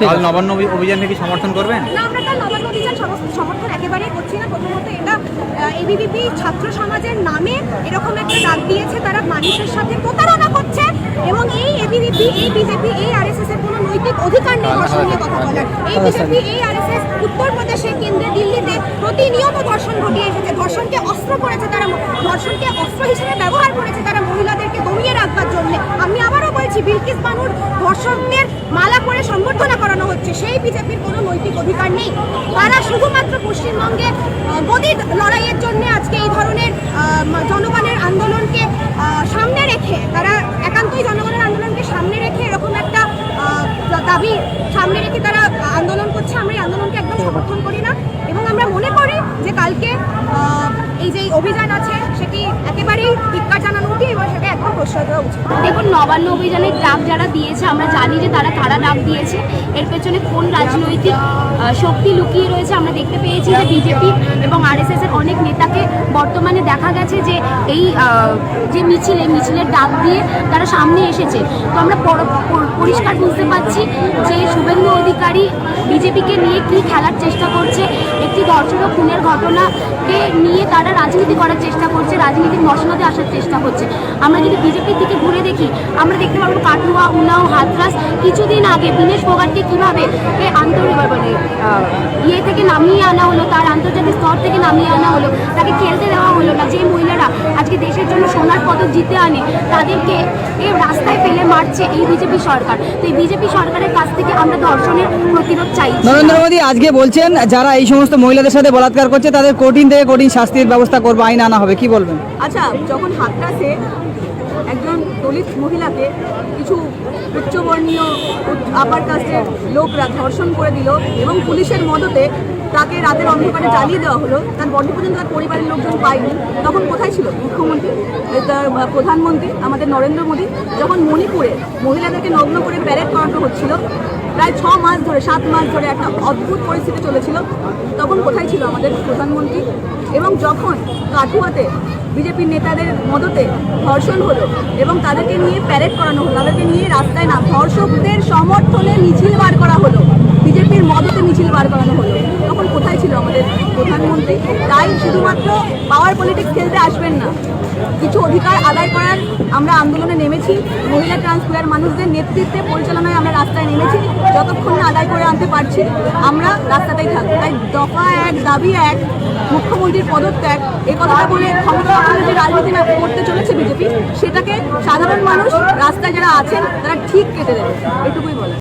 কাল নবান্ন অভিযানকে কি সমর্থন করবেন? না আমরা তার নবান্ন অভিযান সম- সমর্থন একেবারেই করছি না। প্রথমত এটা এবিভিপি ছাত্র সমাজের নামে এরকম একটা ডাক দিয়েছে তারা মানুষের সাথে প্রতারণা করছে এবং এই এবিভিপি এই বিজেপি এই আরএসএস এর কোনো নৈতিক অধিকার নেই কথা বলার। এই বিজেপি এই আরএসএস উত্তরপ্রদেশে কেন্দ্রে দিল্লিতে প্রতিনিয়ত ধর্ষণ ঘটিয়ে এসেছে। ধর্ষণকে অস্ত্র করেছে তারা ধর্ষণকে অস্ত্র হিসেবে ব্যবহার করেছে তারা মহিলাদেরকে দমিয়ে রাখবার জন্য। আমি আবারও বলছি, বিলকিস বানুর ধর্ষকদের মালা করে সম্বর্ধনা করানো হচ্ছে। সেই বিজেপির কোনো নৈতিক অধিকার নেই। তারা শুধুমাত্র পশ্চিমবঙ্গে গদির লড়াইয়ের জন্য আজকে এই ধরনের জনগণের আন্দোলনকে সামনে রেখে, তারা একান্তই জনগণের আন্দোলনকে সামনে রেখে এরকম একটা দাবি সামনে রেখে তারা আমরা এই আন্দোলনকে একদম সমর্থন করি না। এবং আমরা মনে করি যে কালকে এই যে অভিযান আছে, সেটি একেবারেই ধিক্কার জানানো উচিত এবং সেটা একদম প্রশ্রয় দেওয়া উচিত। দেখুন, নবান্ন অভিযানের ডাক যারা দিয়েছে, আমরা জানি যে তারা কারা ডাক দিয়েছে, এর পেছনে কোন রাজনৈতিক শক্তি লুকিয়ে রয়েছে। আমরা দেখতে পেয়েছি যে বিজেপি এবং আরএসএস এর অনেক নেতাকে বর্তমানে দেখা গেছে যে এই যে মিছিলে, মিছিলের ডাক দিয়ে তারা সামনে এসেছে। তো আমরা পর- পর- পরিষ্কার বুঝতে পারছি যে শুভেন্দু অধিকারী বিজেপিকে নিয়ে কি খেলার চেষ্টা করছে একটি দর্শক খুনের ঘটনাকে নিয়ে তারা রাজনীতি করার চেষ্টা করছে, রাজনীতির মশলাতে আসার চেষ্টা করছে। আমরা যদি বিজেপির দিকে ঘুরে দেখি, আমরা দেখতে পারব কাটুয়া উনাও, হাতরাস। কিছুদিন আগে বিনেশ ফোগাটকে কীভাবে এ আন্তরিক মানে ইয়ে থেকে নামিয়ে আনা হলো, তার আন্তর্জাতিক স্তর থেকে নামিয়ে আনা হলো, তাকে খেলতে দেওয়া হলো না। যে মহিলারা আজকে দেশের জন্য সোনার পদক জিতে আনে, তাদেরকে এই রাস্তায় ফেলে মারছে এই বিজেপি সরকার। তো এই বিজেপি সরকারের কাছ থেকে আমরা ধর্ষণের প্রতিরোধ চাই। নরেন্দ্র মোদী আজকে বলছেন, যারা এই সমস্ত মহিলাদের সাথে বলাৎকার করছে, তাদের কঠিন থেকে কঠিন শাস্তির ব্যবস্থা করব, আইন আনা হবে, কি বলবেন? আচ্ছা যখন হাতরাসে একজন দলিত মহিলাকে কিছু উচ্চবর্ণীয় আপার কাস্টের লোকরা ধর্ষণ করে দিল এবং পুলিশের মদতে তাকে রাতের অন্ধকারে জ্বালিয়ে দেওয়া হলো, তার বডি পর্যন্ত তার পরিবারের লোকজন পায়নি, তখন কোথায় ছিল? মুখ্যমন্ত্রী? তার প্রধানমন্ত্রী? আমাদের নরেন্দ্র মোদী? যখন মণিপুরে মহিলাদেরকে নগ্ন করে প্যারেড করানো হচ্ছিল প্রায় ছ মাস ধরে, সাত মাস ধরে একটা অদ্ভুত পরিস্থিতি চলেছিল। তখন কোথায় ছিল আমাদের প্রধানমন্ত্রী? এবং যখন কাঠুয়াতে বিজেপির নেতাদের মদতে ধর্ষণ হলো এবং তাদেরকে নিয়ে প্যারেড করানো হলো, তাদেরকে নিয়ে রাস্তায় না, ধর্ষকদের সমর্থনে মিছিল বার করা হলো, বিজেপির মদতে মিছিল বার করানো হলো। তখন কোথায় ছিল আমাদের প্রধানমন্ত্রী? তাই শুধুমাত্র পাওয়ার পলিটিক্স আসবেন না। কিছু অধিকার আদায় করার আমরা আন্দোলনে নেমেছি। মহিলা ট্রান্সফার মানুষদের নেতৃত্বে পরিচালনায় আমরা রাস্তায় নেমেছি। যতক্ষণ না আদায় করে আনতে পারছি, আমরা রাস্তাতেই থাকব। তাই দফা এক, দাবি এক, মুখ্যমন্ত্রীর পদত্যাগ এই কথাটা বলে ক্ষমতা যে রাজনীতি করতে চলেছে বিজেপি, সেটাকে সাধারণ মানুষ রাস্তায় যারা আছেন, তারা ঠিক কেটে দেবে। এটুকুই বলে